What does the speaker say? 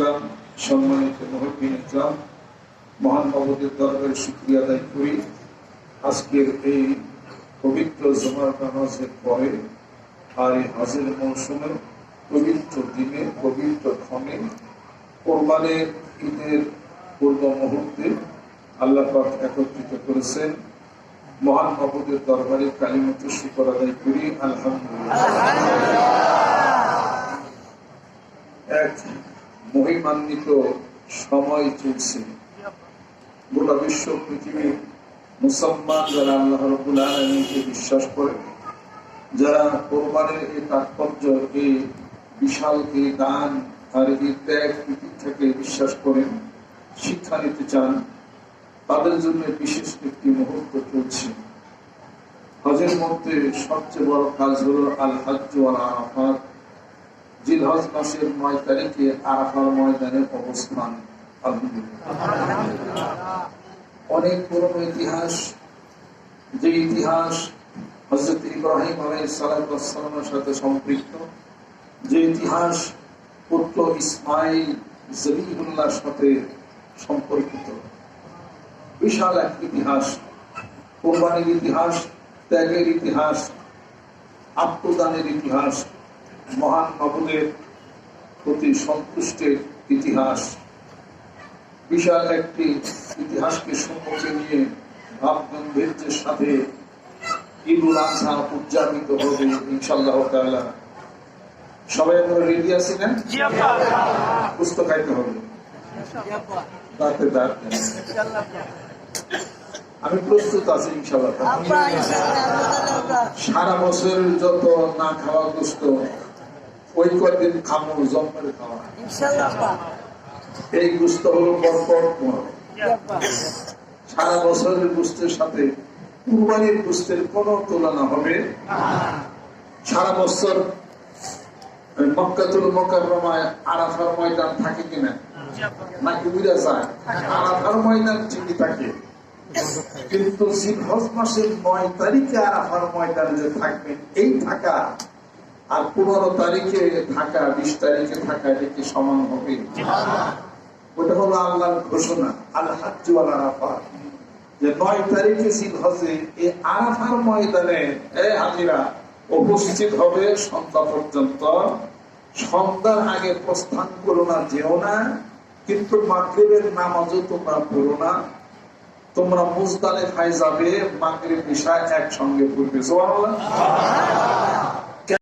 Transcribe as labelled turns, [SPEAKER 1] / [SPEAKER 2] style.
[SPEAKER 1] ইসলাম, সম্মানিত মহবিন ইসলাম, মহান বাবুদের দরবারে শুক্রিয়া আদায় করি। আজকের এই পবিত্র জমার নামাজের পরে আর এই হাজের মৌসুমে পবিত্র দিনে, পবিত্র ক্ষণে কোরবানের ঈদের পূর্ব মুহূর্তে আল্লাপাক একত্রিত করেছেন। মহান বাবুদের দরবারে কালিমত শুকর আদায় করি। আলহামদুলিল্লাহ এক মহিমান্বিত সময় চলছে। গোটা বিশ্ব পৃথিবীর মুসলমান যারা আল্লাহ রবুল আলমীকে বিশ্বাস করে, যারা কোরবানের এই তাৎপর্য, এই বিশাল এই দান, আর এই ত্যাগ থেকে বিশ্বাস করেন শিক্ষা নিতে চান, তাদের জন্য বিশেষ একটি মুহূর্ত চলছে। হজের মধ্যে সবচেয়ে বড় কাজ হলো আল হাজ আল আরাফাত। জিলহজ মাসের আরাফার ময়দানের অবস্থান অনেক পুরনো ইতিহাস, যে ইতিহাস হজরত ইব্রাহিম সাথে সম্পৃক্ত, যে ইতিহাস পুত্র ইসমাইল জবিহুল্লাহর সাথে সম্পর্কিত। বিশাল এক ইতিহাস, কোরবানির ইতিহাস, ত্যাগের ইতিহাস, আত্মদানের ইতিহাস মহান বাবুদের প্রতি সন্তুষ্টের ইতিহাস। বিশাল একটি ইতিহাসকে সম্মুখে নিয়ে ভাব গাম্ভীর্যের সাথে ঈদুল আজহা উদযাপিত হবে ইনশাল্লাহ তাআলা। সবাই আমরা রেডি আছি না পুস্তক খাইতে হবে। দাঁত আমি প্রস্তুত আছি ইনশাল্লাহ সারা বছরের যত না খাওয়া গোস্ত ওই খাওয়া। এই গুস্ত হলো সারা বছরের গুস্তের সাথে কুরবানির গুস্তের কোন তুলনা হবে? সারা বছর মক্কাতুল আরাফার ময়দান থাকে কিনা? নাকি বুঝা যায়? আরাফার ময়দান ঠিকই থাকে। কিন্তু মাসের নয় তারিখে আরাফার ময়দানে যে থাকবেন এই থাকা আর পনেরো তারিখে থাকা, বিশ তারিখে থাকা এটা কি সমান হবে। ওটা হলো আল্লাহর ঘোষণা আল্লাহ যে নয় তারিখে জিলহজে এই আরাফার ময়দানে হাজিরা উপস্থিত হবে সন্ধ্যা পর্যন্ত। সন্ধ্যার আগে প্রস্থান করো না, যেও না, কিন্তু মাগরিবের নামাজও তোমরা পড়ো না। তোমরা মুজদালে খাই যাবে মাগরিব বিষয় একসঙ্গে পড়বে। সুবহানাল্লাহ।